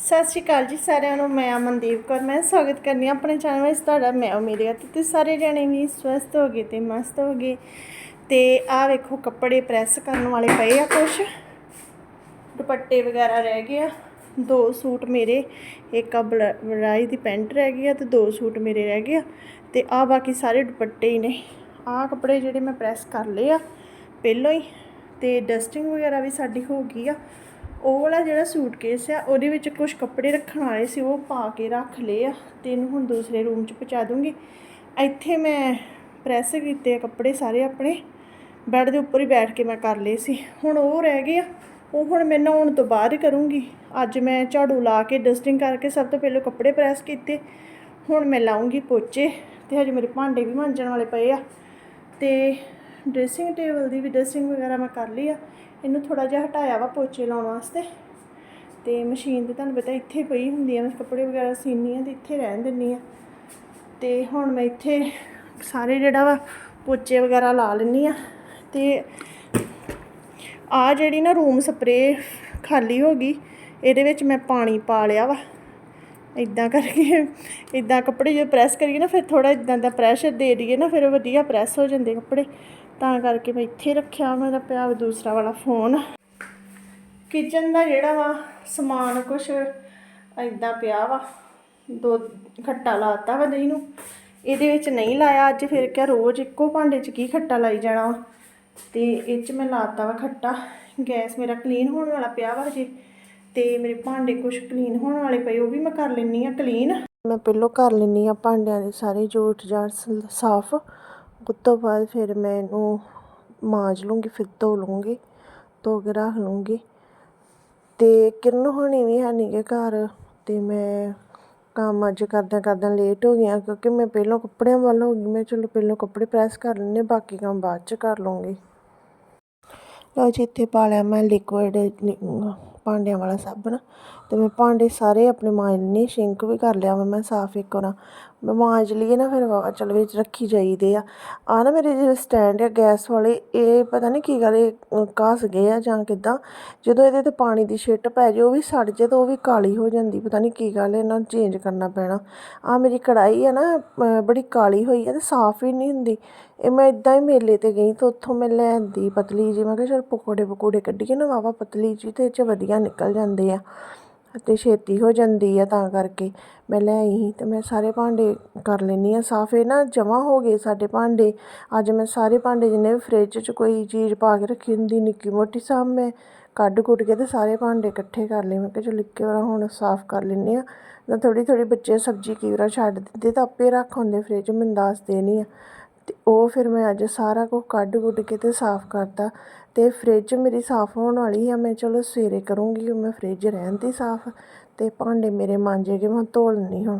ਸਤਿ ਸ਼੍ਰੀ ਅਕਾਲ ਜੀ ਸਾਰਿਆਂ ਨੂੰ, ਮੈਂ ਅਮਨਦੀਪ ਕੌਰ। ਮੈਂ ਸਵਾਗਤ ਕਰਨੀ ਹਾਂ ਆਪਣੇ ਚੈਨਲ ਵਿੱਚ ਤੁਹਾਡਾ, ਮੈਂ ਉਮੀਦ ਕਰਦੀ ਤੇ ਸਾਰੇ ਜਣੇ ਵੀ ਸਵਸਥ ਹੋ ਗਏ ਤੇ ਮਸਤ ਹੋ ਗਏ। ਤੇ ਆਹ ਵੇਖੋ ਕੱਪੜੇ ਪ੍ਰੈਸ ਕਰਨ ਵਾਲੇ ਪਏ ਆ ਕੁਛ। ਦੁਪੱਟੇ ਵਗੈਰਾ ਰਹਿ ਗਏ ਆ। ਦੋ ਸੂਟ ਮੇਰੇ, ਇੱਕ ਆ ਬਰਾਈ ਦੀ ਪੈਂਟ ਰਹਿ ਗਈ ਆ ਤੇ ਦੋ ਸੂਟ ਮੇਰੇ ਰਹਿ ਗਏ ਆ। ਤੇ ਆ ਬਾਕੀ ਸਾਰੇ ਦੁਪੱਟੇ ਹੀ ਨੇ। ਆਹ ਕੱਪੜੇ ਜਿਹੜੇ ਮੈਂ ਪ੍ਰੈਸ ਕਰ ਲਏ ਆ, ਪਹਿਲਾਂ ਹੀ। ਤੇ ਡਸਟਿੰਗ ਵਗੈਰਾ ਵੀ ਸਾਡੀ ਹੋ ਗਈ ਆ। ਉਹ ਵਾਲਾ ਜਿਹੜਾ ਸੂਟਕੇਸ ਆ, ਉਹਦੇ ਵਿੱਚ ਕੁਝ ਕੱਪੜੇ ਰੱਖਣ ਵਾਲੇ ਸੀ, ਉਹ ਪਾ ਕੇ ਰੱਖ ਲਏ ਆ, ਤੇ ਇਹਨੂੰ ਹੁਣ ਦੂਸਰੇ ਰੂਮ 'ਚ ਪਹੁੰਚਾ ਦੂੰਗੀ। ਇੱਥੇ ਮੈਂ ਪ੍ਰੈਸ ਕੀਤੇ ਆ ਕੱਪੜੇ ਸਾਰੇ ਆਪਣੇ, ਬੈੱਡ ਦੇ ਉੱਪਰ ਹੀ ਬੈਠ ਕੇ ਮੈਂ ਕਰ ਲਏ ਸੀ। ਹੁਣ ਉਹ ਰਹਿ ਗਏ ਆ, ਉਹ ਹੁਣ ਮੈਂ ਨਹਾਉਣ ਤੋਂ ਬਾਅਦ ਕਰੂੰਗੀ। ਅੱਜ ਮੈਂ ਝਾੜੂ ਲਾ ਕੇ ਡਸਟਿੰਗ ਕਰਕੇ ਸਭ ਤੋਂ ਪਹਿਲਾਂ ਕੱਪੜੇ ਪ੍ਰੈਸ ਕੀਤੇ, ਹੁਣ ਮੈਂ ਲਾਉਂਗੀ ਪੋਚੇ, ਤੇ ਹਜੇ ਮੇਰੇ ਭਾਂਡੇ ਵੀ ਮਾਂਜਣ ਵਾਲੇ ਪਏ ਆ। ਤੇ ਡਰੈਸਿੰਗ ਟੇਬਲ ਦੀ ਵੀ ਡਰੈਸਿੰਗ ਵਗੈਰਾ ਮੈਂ ਕਰ ਲਈ ਆ। ਇਹਨੂੰ ਥੋੜਾ ਜਿਹਾ ਹਟਾਇਆ ਵਾ ਪੋਚੇ ਲਾਉਣ ਵਾਸਤੇ। ਤੇ ਮਸ਼ੀਨ ਤੇ ਤੁਹਾਨੂੰ ਪਤਾ ਇੱਥੇ ਪਈ ਹੁੰਦੀ ਆ, ਮੈਂ ਕੱਪੜੇ ਵਗੈਰਾ ਸੀਨੀ ਆ ਤੇ ਇੱਥੇ ਰਹਿਣ ਦਿੰਨੀ ਆ। ਤੇ ਹੁਣ ਮੈਂ ਇੱਥੇ ਸਾਰੇ ਜਿਹੜਾ ਵਾ ਪੋਚੇ ਵਗੈਰਾ ਲਾ ਲੈਂਦੀ ਆ। ਤੇ ਆ ਜਿਹੜੀ ਨਾ ਰੂਮ ਸਪਰੇ ਖਾਲੀ ਹੋ ਗਈ, ਇਹਦੇ ਵਿੱਚ ਮੈਂ ਪਾਣੀ ਪਾ ਲਿਆ ਵਾ। ਇਦਾਂ ਕਰਕੇ ਇਦਾਂ ਕੱਪੜੇ ਜੇ ਪ੍ਰੈਸ ਕਰੀਏ ਨਾ, ਫਿਰ ਥੋੜਾ ਇਦਾਂ ਦਾ ਪ੍ਰੈਸ਼ਰ ਦੇ ਦਈਏ ਨਾ, ਫਿਰ ਵਧੀਆ ਪ੍ਰੈਸ ਹੋ ਜਾਂਦੇ ਕੱਪੜੇ। ਤਾਂ ਕਰਕੇ ਮੈਂ ਇੱਥੇ ਰੱਖਿਆ ਮੇਰਾ ਪਿਆ ਦੂਸਰਾ ਵਾਲਾ ਫੋਨ ਕਿਚਨ ਦਾ ਜਿਹੜਾ ਵਾ, ਸਮਾਨ ਕੁਛ ਇਦਾਂ ਪਿਆ ਵਾ, ਦੋ ਖੱਟਾ ਲਾਤਾ ਵਾ ਦਹੀਂ ਨੂੰ। ਇਹਦੇ ਵਿੱਚ ਨਹੀਂ ਲਾਇਆ, ਅੱਜ ਫਿਰ ਕਿਹਾ ਰੋਜ਼ ਇੱਕੋ ਭਾਂਡੇ 'ਚ ਕੀ ਖੱਟਾ ਲਾਈ ਜਾਣਾ ਵਾ। ਤੇ ਇਹ 'ਚ ਮੈਂ ਲਾਤਾ ਵਾ ਖੱਟਾ। ਗੈਸ ਮੇਰਾ ਕਲੀਨ ਹੋਣ ਵਾਲਾ ਪਿਆ ਵਾ ਹਜੇ, ਤੇ ਮੇਰੇ ਭਾਂਡੇ ਕੁਝ ਕਲੀਨ ਹੋਣ ਵਾਲੇ ਪਏ, ਉਹ ਵੀ ਮੈਂ ਕਰ ਲੈਣੀ ਆ ਕਲੀਨ ਮੈਂ ਪਹਿਲਾਂ ਕਰ ਲੈਣੀ ਆ ਭਾਂਡਿਆਂ ਦੇ ਸਾਰੇ ਜੂਠ ਜਾਠ ਸਾਫ਼। ਉਸ ਤੋਂ ਬਾਅਦ ਫਿਰ ਮੈਂ ਇਹਨੂੰ ਮਾਂਜ ਲੂੰਗੀ, ਫਿਰ ਧੋ ਲੂੰਗੀ, ਧੋ ਕੇ ਰੱਖ ਲੂੰਗੀ। ਅਤੇ ਕਿਰਨ ਹੋਣੀ ਵੀ ਹੈ ਨਹੀਂ ਗੇ ਘਰ ਅਤੇ ਮੈਂ ਕੰਮ ਅੱਜ ਕਰਦਿਆਂ ਕਰਦਿਆਂ ਲੇਟ ਹੋ ਗਿਆ ਕਿਉਂਕਿ ਮੈਂ ਪਹਿਲਾਂ ਕੱਪੜਿਆਂ ਵੱਲ ਹੋ ਗਈ, ਮੈਂ ਚਲੋ ਪਹਿਲਾਂ ਕੱਪੜੇ ਪ੍ਰੈਸ ਕਰ ਲੈਣੇ ਬਾਕੀ ਕੰਮ ਬਾਅਦ ਚ ਕਰ ਲੂੰਗੀ। ਲਓ ਜੀ, ਇੱਥੇ ਪਾ ਲਿਆ ਮੈਂ ਲਿਕੁਇਡ ਭਾਂਡਿਆਂ ਵਾਲਾ ਸਾਬਣ। ਤੇ ਮੈਂ ਭਾਂਡੇ ਸਾਰੇ ਆਪਣੇ ਮਾਂਜਨੇ ਸ਼ਿੰਕ ਵੀ ਕਰ ਲਿਆ ਵਾ, ਮੈਂ ਸਾਫ਼ ਇੱਕ ਵਾਰ। ਮੈਂ ਮਾਂਜ ਲਈਏ ਨਾ ਫਿਰ ਵਾ, ਚਲ ਵਿੱਚ ਰੱਖੀ ਜਾਈਦੇ ਆ। ਆ ਨਾ ਮੇਰੇ ਜਿਹੜੇ ਸਟੈਂਡ ਆ, ਗੈਸ ਵਾਲੇ, ਇਹ ਪਤਾ ਨਹੀਂ ਕੀ ਗੱਲ, ਇਹ ਘਸ ਗਏ ਆ ਜਾਂ ਕਿਦਾਂ? ਜਦੋਂ ਇਹਦੇ ਤੇ ਪਾਣੀ ਦੀ ਛਿੱਟ ਪੈ ਜੇ, ਉਹ ਵੀ ਸੜ ਜੇ ਤਾਂ ਉਹ ਵੀ ਕਾਲੀ ਹੋ ਜਾਂਦੀ, ਪਤਾ ਨਹੀਂ ਕੀ ਗੱਲ, ਇਹਨਾਂ ਨੂੰ ਚੇਂਜ ਕਰਨਾ ਪੈਣਾ। ਆ ਮੇਰੀ ਕੜਾਈ ਆ ਨਾ ਬੜੀ ਕਾਲੀ ਹੋਈ ਆ ਤੇ ਸਾਫ਼ ਹੀ ਨਹੀਂ ਹੁੰਦੀ। ਇਹ ਮੈਂ ਇਦਾਂ ਹੀ ਮੇਲੇ ਤੇ ਗਈ ਤਾਂ ਉੱਥੋਂ ਮੈਂ ਲੈਂਦੀ ਪਤਲੀ ਜੀ ਮੈਂ ਕਿਹਾ ਚਲ ਪਕੌੜੇ ਪਕੌੜੇ ਕੱਢੀਏ ਨਾ ਵਾਵਾ ਪਤਲੀ ਜੀ ਤੇ ਇਹ 'ਚ ਵਧੀਆ ਨਿਕਲ ਜਾਂਦੇ ਆ। ਅਤੇ ਛੇਤੀ ਹੋ ਜਾਂਦੀ ਆ ਤਾਂ ਕਰਕੇ ਮੈਂ ਲੈ ਆਈ ਤੇ ਮੈਂ ਸਾਰੇ ਭਾਂਡੇ ਕਰ ਲੈਂਦੀ ਹਾਂ। ਸਾਫ਼ ਇਹ ਨਾ ਜਮ੍ਹਾਂ ਹੋ ਗਏ ਸਾਡੇ ਭਾਂਡੇ। ਅੱਜ ਮੈਂ ਸਾਰੇ ਭਾਂਡੇ ਜਿੰਨੇ ਵੀ ਫਰਿੱਜ 'ਚ ਕੋਈ ਚੀਜ਼ ਪਾ ਕੇ ਰੱਖੀ ਹੁੰਦੀ, ਨਿੱਕੀ ਮੋਟੀ ਸਭ ਮੈਂ ਕੱਢ ਕੁੱਟ ਕੇ ਤੇ ਸਾਰੇ ਭਾਂਡੇ ਇਕੱਠੇ ਕਰ ਲਏ। ਮੈਂ ਕਿਹਾ ਚਲੋ ਇੱਕੇ ਵਾਰ ਹੁਣ ਸਾਫ਼ ਕਰ ਲੈਂਦੀ ਹਾਂ। ਤਾਂ ਥੋੜ੍ਹੀ ਥੋੜ੍ਹੀ ਬੱਚੇ ਸਬਜ਼ੀ ਕਈ ਵਾਰ ਛੱਡ ਦਿੰਦੇ ਤਾਂ ਆਪੇ ਰੱਖ ਹੁੰਦੇ ਫਰਿੱਜ ਮੈਨੂੰ ਦੱਸਦੇ ਨਹੀਂ ਆ। ਅਤੇ ਉਹ ਫਿਰ ਮੈਂ ਅੱਜ ਸਾਰਾ ਕੁਝ ਕੱਢ ਕੁੱਟ ਕੇ ਤੇ ਸਾਫ਼ ਕਰਤਾ ਅਤੇ ਫਰਿੱਜ ਮੇਰੀ ਸਾਫ਼ ਹੋਣ ਵਾਲੀ ਆ, ਮੈਂ ਚਲੋ ਸਵੇਰੇ ਕਰੂੰਗੀ ਮੈਂ ਫਰਿੱਜ ਰਹਿਣ ਦੀ ਸਾਫ਼ ਅਤੇ ਭਾਂਡੇ ਮੇਰੇ ਮਾਂਜੇ ਕੇ ਮੈਂ ਧੋ ਲੈਂਦੀ ਹੁਣ।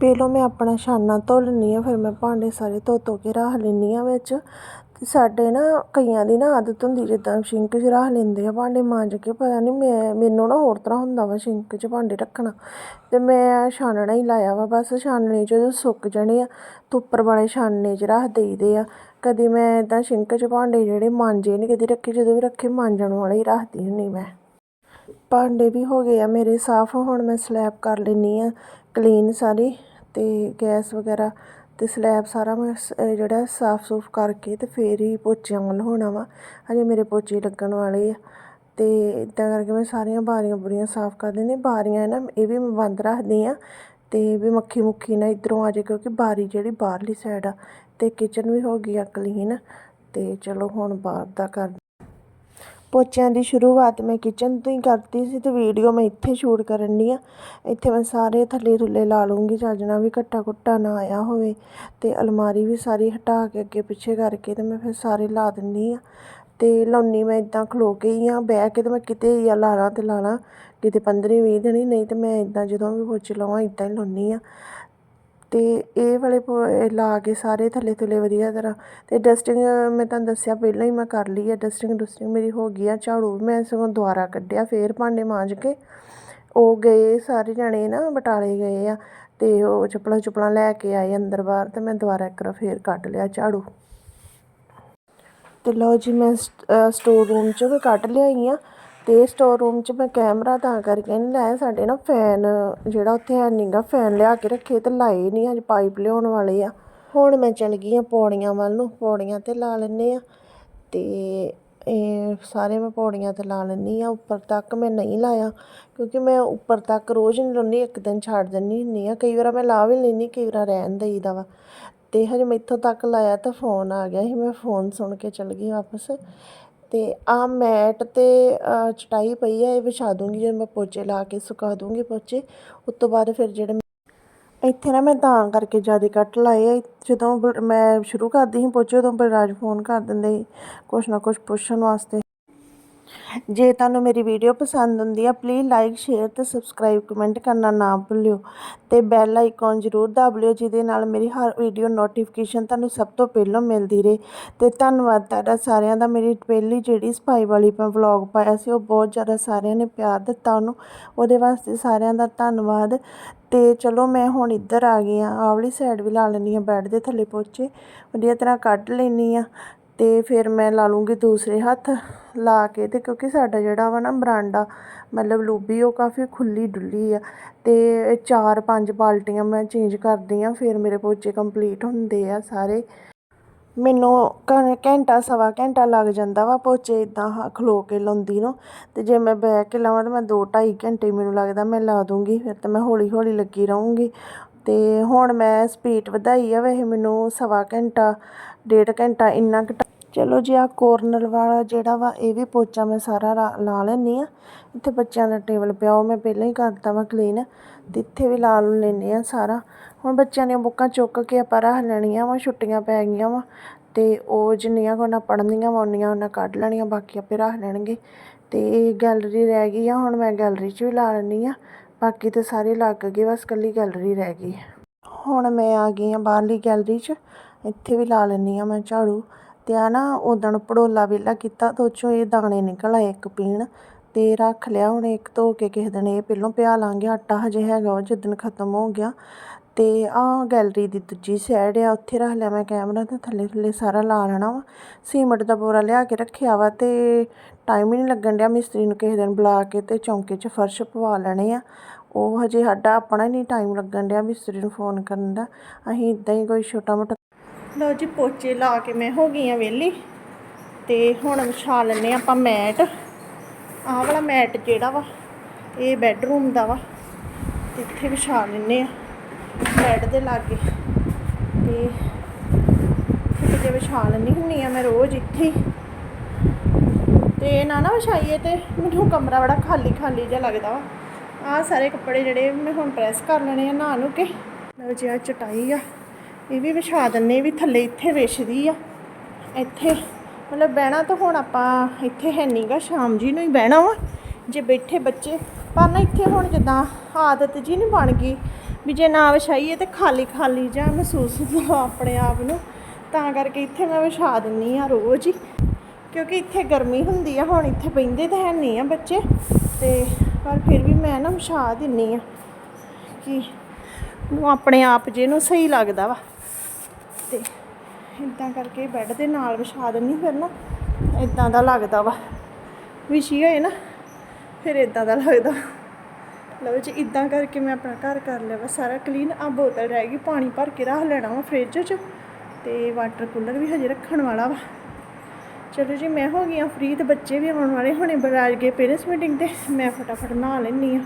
ਪਹਿਲਾਂ ਮੈਂ ਆਪਣਾ ਛਾਨਾ ਧੋ ਲੈਂਦੀ ਆ, ਫਿਰ ਮੈਂ ਭਾਂਡੇ ਸਾਰੇ ਧੋ ਧੋ ਕੇ ਰੱਖ ਲੈਂਦੀ ਹਾਂ ਵਿੱਚ ਤੇ ਸਾਡੇ ਨਾ ਕਈਆਂ ਦੀ ਨਾ ਆਦਤ ਹੁੰਦੀ ਜਿੱਦਾਂ ਸਿੰਕ 'ਚ ਰੱਖ ਲੈਂਦੇ ਆ, ਭਾਂਡੇ ਮਾਂਜ ਕੇ, ਪਤਾ ਨਹੀਂ ਮੈਂ, ਮੈਨੂੰ ਨਾ ਹੋਰ ਤਰ੍ਹਾਂ ਹੁੰਦਾ ਵਾ ਸਿੰਕ 'ਚ ਭਾਂਡੇ ਰੱਖਣਾ। ਤੇ ਮੈਂ ਛਾਨਣਾ ਹੀ ਲਾਇਆ ਵਾ, ਬਸ ਛਾਨਣੇ 'ਚ ਜਦੋਂ ਸੁੱਕ ਜਾਣੇ ਆ, ਤਾਂ ਉੱਪਰ ਵਾਲੇ ਛਾਨਣੇ 'ਚ ਰੱਖ ਦੇਈਦੇ ਆ। ਕਦੀ ਮੈਂ ਇਦਾਂ ਸਿੰਕ 'ਚ ਭਾਂਡੇ ਜਿਹੜੇ ਮਾਂਜੇ ਨਹੀਂ ਕਦੀ ਰੱਖੇ, ਜਦੋਂ ਵੀ ਰੱਖੇ ਮਾਂਜਣ ਵਾਲੇ ਹੀ ਰੱਖਦੀ ਹੁੰਦੀ ਮੈਂ। ਭਾਂਡੇ ਵੀ ਹੋ ਗਏ ਆ ਮੇਰੇ, ਸਾਫ਼ ਹੁਣ ਮੈਂ ਸਲੈਬ ਕਰ ਲੈਂਦੀ ਆ ਕਲੀਨ ਸਾਰੀ, ਤੇ ਗੈਸ ਵਗੈਰਾ ਅਤੇ ਸਲੈਬ ਸਾਰਾ ਮੈਂ ਸ ਜਿਹੜਾ ਸਾਫ਼ ਸੂਫ ਕਰਕੇ ਅਤੇ ਫਿਰ ਹੀ ਪੋਚਿਆਂ ਵੱਲ ਹੋਣਾ ਵਾ। ਹਜੇ ਮੇਰੇ ਪੋਚੇ ਲੱਗਣ ਵਾਲੇ ਆ। ਅਤੇ ਇੱਦਾਂ ਕਰਕੇ ਮੈਂ ਸਾਰੀਆਂ ਬਾਰੀਆਂ ਬੁਰੀਆਂ ਸਾਫ਼ ਕਰ ਦਿੰਦੀ ਬਾਰੀਆਂ ਨਾ ਇਹ ਵੀ ਮੈਂ ਬੰਦ ਰੱਖਦੀ ਆ ਅਤੇ ਵੀ ਮੱਖੀ ਮੁੱਖੀ ਨਾ ਇਧਰੋਂ ਆ ਜਾਏ ਕਿਉਂਕਿ ਬਾਰੀ ਜਿਹੜੀ ਬਾਹਰਲੀ ਸਾਈਡ ਆ ਅਤੇ ਕਿਚਨ ਵੀ ਹੋ ਗਈ ਆ ਕਲੀਨ ਅਤੇ ਚਲੋ ਹੁਣ ਬਾਹਰ ਦਾ ਕਰ ਪੋਚਿਆਂ ਦੀ ਸ਼ੁਰੂਆਤ ਮੈਂ ਕਿਚਨ ਤੋਂ ਹੀ ਕਰਤੀ ਸੀ ਅਤੇ ਵੀਡੀਓ ਮੈਂ ਇੱਥੇ ਸ਼ੂਟ ਕਰਨ ਦੀ ਆ ਇੱਥੇ ਮੈਂ ਸਾਰੇ ਥੱਲੇ ਥੁੱਲੇ ਲਾ ਲੂੰਗੀ ਚੱਜਣਾ ਵੀ ਘੱਟਾ ਘੁੱਟਾ ਨਾ ਆਇਆ ਹੋਵੇ ਅਤੇ ਅਲਮਾਰੀ ਵੀ ਸਾਰੀ ਹਟਾ ਕੇ ਅੱਗੇ ਪਿੱਛੇ ਕਰਕੇ ਤੇ ਮੈਂ ਫਿਰ ਸਾਰੇ ਲਾ ਦਿੰਦੀ ਆ ਤੇ ਲਾਉਣੀ ਮੈਂ ਇਦਾਂ ਖਲੋ ਕੇ ਹੀ ਆ ਬਹਿ ਕੇ ਤੇ ਮੈਂ ਕਿਤੇ ਹੀ ਆ ਲਾਣਾ ਤੇ ਲਾਣਾ ਕਿਤੇ 15 20 ਦਿਨ ਹੀ ਨਹੀਂ ਤੇ ਮੈਂ ਇਦਾਂ ਜਦੋਂ ਵੀ ਪੋਚੇ ਲਾਵਾਂ ਇਦਾਂ ਹੀ ਲਾਉਣੀ ਆ ਅਤੇ ਇਹ ਵਾਲੇ ਲਾ ਕੇ ਸਾਰੇ ਥੱਲੇ ਥੁੱਲੇ ਵਧੀਆ ਤਰ੍ਹਾਂ। ਅਤੇ ਡਸਟਿੰਗ ਮੈਂ ਤੁਹਾਨੂੰ ਦੱਸਿਆ ਪਹਿਲਾਂ ਹੀ ਮੈਂ ਕਰ ਲਈ ਹੈ ਡਸਟਿੰਗ ਡਸਟਿੰਗ ਮੇਰੀ ਹੋ ਗਈ ਆ ਝਾੜੂ। ਮੈਂ ਸਗੋਂ ਦੁਬਾਰਾ ਕੱਢਿਆ, ਫੇਰ ਭਾਂਡੇ ਮਾਂਜ ਕੇ ਉਹ ਗਏ, ਸਾਰੇ ਜਣੇ ਨਾ ਬਟਾਲੇ ਗਏ ਆ ਅਤੇ ਉਹ ਚੱਪਲਾਂ ਚੁੱਪਲਾਂ ਲੈ ਕੇ ਆਏ ਅੰਦਰ ਬਾਹਰ ਤੇ ਮੈਂ ਦੁਬਾਰਾ ਇੱਕ ਵਾਰ ਫੇਰ ਕੱਢ ਲਿਆ ਝਾੜੂ। ਤੇ ਲਓ ਜੀ ਮੈਂ ਸਟੋਰ ਰੂਮ ਚੋਂ ਵੀ ਕੱਢ ਲਿਆਈ ਆ। ਅਤੇ ਸਟੋਰ ਰੂਮ 'ਚ ਮੈਂ ਕੈਮਰਾ ਤਾਂ ਕਰਕੇ ਨਹੀਂ ਲਾਇਆ ਸਾਡੇ ਨਾ ਫੈਨ ਜਿਹੜਾ ਉੱਥੇ ਹੈ ਨਹੀਂ ਗਾ ਫੈਨ ਲਿਆ ਕੇ ਰੱਖੇ ਤੇ ਲਾਏ ਨਹੀਂ ਅੱਜ ਪਾਈਪ ਲਿਆਉਣ ਵਾਲੇ ਆ। ਹੁਣ ਮੈਂ ਚਲ ਗਈ ਹਾਂ ਪੌੜੀਆਂ ਵੱਲ ਨੂੰ, ਪੌੜੀਆਂ ਤੇ ਲਾ ਲੈਂਦੇ ਆ ਅਤੇ ਇਹ ਸਾਰੇ ਮੈਂ ਪੌੜੀਆਂ ਤੇ ਲਾ ਲੈਂਦੀ ਆ ਉੱਪਰ ਤੱਕ ਮੈਂ ਨਹੀਂ ਲਾਇਆ, ਕਿਉਂਕਿ ਮੈਂ ਉੱਪਰ ਤੱਕ ਰੋਜ਼ ਨਹੀਂ ਲਾਉਂਦੀ, ਇੱਕ ਦਿਨ ਛੱਡ ਦਿੰਦੀ ਹੁੰਦੀ ਆ ਕਈ ਵਾਰ ਮੈਂ ਲਾ ਵੀ ਲੈਂਦੀ, ਕਈ ਵਾਰ ਰਹਿਣ ਦੇਈਦਾ ਵਾ। ਅਤੇ ਹਜੇ ਮੈਂ ਇੱਥੋਂ ਤੱਕ ਲਾਇਆ ਤਾਂ ਫੋਨ ਆ ਗਿਆ ਸੀ, ਮੈਂ ਫੋਨ ਸੁਣ ਕੇ ਚਲ ਗਈ ਵਾਪਸ। ਤੇ ਆ ਮੈਟ ਤੇ ਚਟਾਈ ਪਈ ਹੈ ਇਹ ਵਿਛਾ ਦੂੰਗੀ, ਜਦੋਂ ਮੈਂ ਪੋਚੇ ਲਾ ਕੇ ਸੁਕਾ ਦੂੰਗੀ ਪੋਚੇ। ਉਸ ਤੋਂ ਬਾਅਦ ਫਿਰ ਜਿਹੜੇ ਇੱਥੇ ਨਾ, ਮੈਂ ਤਾਂ ਕਰਕੇ ਜ਼ਿਆਦਾ ਕੱਟ ਲਾਏ ਆ। ਜਦੋਂ ਬ- ਮੈਂ ਸ਼ੁਰੂ ਕਰਦੀ ਸੀ ਪੋਚੇ, ਉਦੋਂ ਬਲਰਾਜ ਫੋਨ ਕਰ ਦਿੰਦੇ ਸੀ ਕੁਛ ਨਾ ਕੁਛ ਪੁੱਛਣ ਵਾਸਤੇ। ਜੇ ਤੁਹਾਨੂੰ ਮੇਰੀ ਵੀਡੀਓ ਪਸੰਦ ਆਉਂਦੀ ਆ ਪਲੀਜ਼ ਲਾਈਕ ਸ਼ੇਅਰ ਤੇ ਸਬਸਕ੍ਰਾਈਬ ਕਮੈਂਟ ਕਰਨਾ ਨਾ ਭੁੱਲਿਓ। ਤੇ ਬੈਲ ਆਈਕਨ ਜ਼ਰੂਰ ਦਬ ਲਿਓ, ਜਿਹਦੇ ਨਾਲ ਮੇਰੀ ਹਰ ਵੀਡੀਓ ਨੋਟੀਫਿਕੇਸ਼ਨ ਤੁਹਾਨੂੰ ਸਭ ਤੋਂ ਪਹਿਲਾਂ ਮਿਲਦੀ ਰਹੇ। ਤੇ ਧੰਨਵਾਦ ਤੁਹਾਡਾ ਸਾਰਿਆਂ ਦਾ। ਮੇਰੀ ਪਹਿਲੀ ਜਿਹੜੀ ਸਫ਼ਾਈ ਵਾਲੀ ਮੈਂ ਵਲੌਗ ਪਾਇਆ ਸੀ, ਉਹ ਬਹੁਤ ਜ਼ਿਆਦਾ ਸਾਰਿਆਂ ਨੇ ਪਿਆਰ ਦਿੱਤਾ ਉਹਨੂੰ। ਉਹਦੇ ਵਾਸਤੇ ਸਾਰਿਆਂ ਦਾ ਧੰਨਵਾਦ। ਤੇ ਚਲੋ ਮੈਂ ਹੁਣ ਇੱਧਰ ਆ ਗਈ ਆ ਆਵਲੀ ਸਾਈਡ ਵੀ ਲਾ ਲੈਂਦੀ ਆ ਬੈੱਡ ਦੇ ਥੱਲੇ ਪੋਚੇ। ਵਧੀਆ ਤਰ੍ਹਾਂ ਕੱਢ ਲੈਂਦੀ ਆ ਤੇ ਫਿਰ ਮੈਂ ਲਾ ਲੂੰਗੀ ਦੂਸਰੇ ਹੱਥ ਲਾ ਕੇ ਤੇ ਕਿਉਂਕਿ ਸਾਡਾ ਜਿਹੜਾ ਵਾ ਨਾ ਬਰਾਂਡਾ ਮਤਲਬ ਲੂਬੀ ਉਹ ਕਾਫੀ ਖੁੱਲੀ ਡੁੱਲੀ ਆ ਤੇ ਚਾਰ ਪੰਜ ਬਾਲਟੀਆਂ ਮੈਂ ਚੇਂਜ ਕਰਦੀ ਆ, ਫਿਰ ਮੇਰੇ ਪੋਚੇ ਕੰਪਲੀਟ ਹੁੰਦੇ ਆ ਸਾਰੇ। ਮੈਨੂੰ ਘੰ- ਘੰਟਾ, ਸਵਾ ਘੰਟਾ ਲੱਗ ਜਾਂਦਾ ਵਾ ਪੋਚੇ ਇਦਾਂ ਖਲੋ ਕੇ ਲਾਉਂਦੀ ਨੂੰ ਤੇ ਜੇ ਮੈਂ ਬਹਿ ਕੇ ਲਾਵਾਂ ਤਾਂ ਮੈਂ 2 2.5 ਘੰਟੇ ਮੈਨੂੰ ਲੱਗਦਾ ਮੈਂ ਲਾ ਦੂੰਗੀ, ਫਿਰ ਤਾਂ ਮੈਂ ਹੌਲੀ ਹੌਲੀ ਲੱਗੀ ਰਹੂੰਗੀ। ਤੇ ਹੁਣ ਮੈਂ ਸਪੀਡ ਵਧਾਈ ਆ, ਵੈਸੇ ਮੈਨੂੰ ਸਵਾ ਘੰਟਾ, ਡੇਢ ਘੰਟਾ ਇੰਨਾ ਕੁ ਚਲੋ ਜੀ ਆ ਕੋਰਨਰ ਵਾਲਾ ਜਿਹੜਾ ਵਾ, ਇਹ ਵੀ ਪੋਚਾ ਮੈਂ ਸਾਰਾ ਲਾ- ਲਾ ਲੈਂਦੀ ਆ ਇੱਥੇ ਬੱਚਿਆਂ ਦਾ ਟੇਬਲ ਪਿਆ, ਉਹ ਮੈਂ ਪਹਿਲਾਂ ਹੀ ਕਰਤਾ ਵਾ ਕਲੀਨ ਤੇ ਇੱਥੇ ਵੀ ਲਾ ਲੈਂਦੇ ਆ ਸਾਰਾ। ਹੁਣ ਬੱਚਿਆਂ ਦੀਆਂ ਬੁੱਕਾਂ ਚੁੱਕ ਕੇ ਆਪਾਂ ਰੱਖ ਲੈਣੀਆਂ ਵਾ, ਛੁੱਟੀਆਂ ਪੈ ਗਈਆਂ ਵਾ। ਤੇ ਉਹ ਜਿੰਨੀਆਂ ਕੁ ਨਾ ਪੜ੍ਹਨੀਆਂ ਵਾ, ਉਨੀਆਂ ਉਹਨਾਂ ਕੱਢ ਲੈਣੀਆਂ, ਬਾਕੀ ਆਪੇ ਰੱਖ ਲੈਣਗੇ। ਤੇ ਗੈਲਰੀ ਰਹਿ ਗਈ ਆ, ਹੁਣ ਮੈਂ ਗੈਲਰੀ 'ਚ ਵੀ ਲਾ ਲੈਂਦੀ ਆ ਬਾਕੀ ਤੇ ਸਾਰੇ ਲੱਗ ਗਏ, ਬਸ ਇਕੱਲੀ ਗੈਲਰੀ ਰਹਿ ਗਈ ਹੁਣ ਮੈਂ ਆ ਗਈ ਆ ਬਾਹਰਲੀ ਗੈਲਰੀ 'ਚ, ਇੱਥੇ ਵੀ ਲਾ ਲੈਂਦੀ ਆ ਮੈਂ ਝਾੜੂ। ਤੇ ਆ ਨਾ ਉਦਣ ਪੜੋਲਾ ਵਿਹਲਾ ਕੀਤਾ ਤੇ ਉਹ 'ਚੋਂ ਇਹ ਦਾਣੇ ਨਿਕਲ ਆਏ ਇੱਕ ਪੀਣ ਤੇ ਰੱਖ ਲਿਆ ਹੁਣ ਇੱਕ ਧੋ ਕੇ ਕਿਸੇ ਦਿਨ ਇਹ ਪਹਿਲੋਂ ਪਿਆ ਲਾਂਗੇ, ਆਟਾ ਹਜੇ ਹੈਗਾ ਉਹ ਜਿੱਦਣ ਖਤਮ ਹੋ ਗਿਆ। ਤੇ ਆਹ ਗੈਲਰੀ ਦੀ ਦੂਜੀ ਸਾਈਡ ਆ, ਉੱਥੇ ਰੱਖ ਲਿਆ ਮੈਂ ਕੈਮਰਾ ਤੇ, ਥੱਲੇ ਥੱਲੇ ਸਾਰਾ ਲਾ ਲੈਣਾ ਵਾ। ਸੀਮਟ ਦਾ ਬੋਰਾ ਲਿਆ ਕੇ ਰੱਖਿਆ ਵਾ ਤੇ ਟਾਈਮ ਹੀ ਨਹੀਂ ਲੱਗਣ ਡਿਆ ਮਿਸਤਰੀ ਨੂੰ ਕਿਸੇ ਦਿਨ ਬੁਲਾ ਕੇ ਤੇ ਚੌਂਕੇ 'ਚ ਫਰਸ਼ ਪਵਾ ਲੈਣੇ ਆ। ਉਹ ਹਜੇ ਸਾਡਾ ਆਪਣਾ ਹੀ ਨਹੀਂ ਟਾਈਮ ਲੱਗਣ ਡਿਆ ਮਿਸਤਰੀ ਨੂੰ ਫੋਨ ਕਰਨ ਦਾ। ਅਸੀਂ ਇਦਾਂ ਹੀ ਕੋਈ ਛੋਟਾ ਮੋਟਾ ਲਓ ਜੀ ਪੋਚੇ ਲਾ ਕੇ ਮੈਂ ਹੋ ਗਈ ਆ ਵਿਹਲੀ ਤੇ ਹੁਣ ਵਿਛਾ ਲੈਨੇ ਆਪਾਂ ਮੈਟ। ਆਹ ਵਾਲਾ ਮੈਟ ਜਿਹੜਾ ਵਾ, ਇਹ ਬੈੱਡਰੂਮ ਦਾ ਵਾ, ਇੱਥੇ ਵਿਛਾ ਲੈਨੇ ਆ ਬੈੱਡ ਦੇ ਲਾਗੇ। ਤੇ ਇੱਥੇ ਵਿਛਾ ਲੈਂਦੀ ਹੁੰਨੀ ਆ ਮੈਂ ਰੋਜ਼ ਇੱਥੇ। ਹੀ ਤੇ ਨਾ ਨਾ ਵਿਛਾਈਏ ਤੇ ਮੈਨੂੰ ਕਮਰਾ ਬੜਾ ਖਾਲੀ ਖਾਲੀ ਜਿਹਾ ਲੱਗਦਾ ਵਾ। ਆਹ ਸਾਰੇ ਕੱਪੜੇ ਜਿਹੜੇ ਮੈਂ ਹੁਣ ਪ੍ਰੈਸ ਕਰ ਲੈਣੇ ਆ ਨਹਾ ਨੂੰ ਕੇ। ਲਓ ਜੀ, ਆਹ ਚਟਾਈ ਆ। ਇਹ ਵੀ ਵਿਛਾ ਦਿੰਨੇ ਵੀ ਥੱਲੇ ਇੱਥੇ ਵਿਛਦੀ ਆ। ਇੱਥੇ, ਮਤਲਬ ਬਹਿਣਾ ਤਾਂ ਹੁਣ ਆਪਾਂ ਇੱਥੇ ਹੈ ਨਹੀਂਗਾ ਸ਼ਾਮ ਜੀ ਨੂੰ ਹੀ ਬਹਿਣਾ ਵਾ। ਜੇ ਬੈਠੇ ਬੱਚੇ, ਪਰ ਨਾ ਇੱਥੇ ਹੁਣ ਜਿੱਦਾਂ ਆਦਤ ਜੀ ਨਹੀਂ ਬਣ ਗਈ ਵੀ ਜੇ ਨਾ ਵਿਛਾਈਏ ਤੇ ਖਾਲੀ ਖਾਲੀ ਜਿਹਾ ਮਹਿਸੂਸ ਹੁੰਦਾ ਆਪਣੇ ਆਪ ਨੂੰ। ਤਾਂ ਕਰਕੇ ਇੱਥੇ ਮੈਂ ਵਿਛਾ ਦਿੰਨੀ ਆ ਰੋਜ਼ ਹੀ। ਕਿਉਂਕਿ ਇੱਥੇ ਗਰਮੀ ਹੁੰਦੀ ਆ, ਹੁਣ ਇੱਥੇ ਬਹਿੰਦੇ ਤਾਂ ਹੈ ਨਹੀਂ ਆ ਬੱਚੇ। ਤੇ, ਪਰ ਫਿਰ ਵੀ ਮੈਂ ਨਾ ਵਿਛਾ ਦਿੰਨੀ ਆ ਕਿ ਨੂੰ ਆਪਣੇ ਆਪ ਜੇ ਨੂੰ ਸਹੀ ਲੱਗਦਾ ਵਾ। ਤੇ ਇਦਾਂ ਕਰਕੇ ਬੈੱਡ ਦੇ ਨਾਲ ਵਿਛਾ ਦਿੰਨੀ ਫਿਰ ਨਾ ਇਦਾਂ ਦਾ ਲੱਗਦਾ ਵਾ। ਵਿਛੀ ਹੋਏ ਨਾ, ਫਿਰ ਇਦਾਂ ਦਾ ਲੱਗਦਾ। ਲਓ ਜੀ ਇਦਾਂ ਕਰਕੇ ਮੈਂ ਆਪਣਾ ਘਰ ਕਰ ਲਿਆ ਵਾ ਸਾਰਾ ਕਲੀਨ ਆ ਬੋਤਲ ਰਹਿ ਗਈ, ਪਾਣੀ ਭਰ ਕੇ ਰੱਖ ਲੈਣਾ ਵਾ ਫ੍ਰਿਜ 'ਚ ਤੇ ਵਾਟਰ ਕੂਲਰ ਵੀ ਹਜੇ ਰੱਖਣ ਵਾਲਾ ਵਾ। ਚਲੋ ਜੀ, ਮੈਂ ਹੋ ਗਈ ਆ ਫ੍ਰੀ ਤੇ ਬੱਚੇ ਵੀ ਆਉਣ ਵਾਲੇ ਹੁਣੇ ਬਰਾਜ ਗਏ ਪੇਰੈਂਟਸ ਮੀਟਿੰਗ ਤੇ। ਮੈਂ ਫਟਾਫਟ ਨਹਾ ਲੈਣੀ ਆ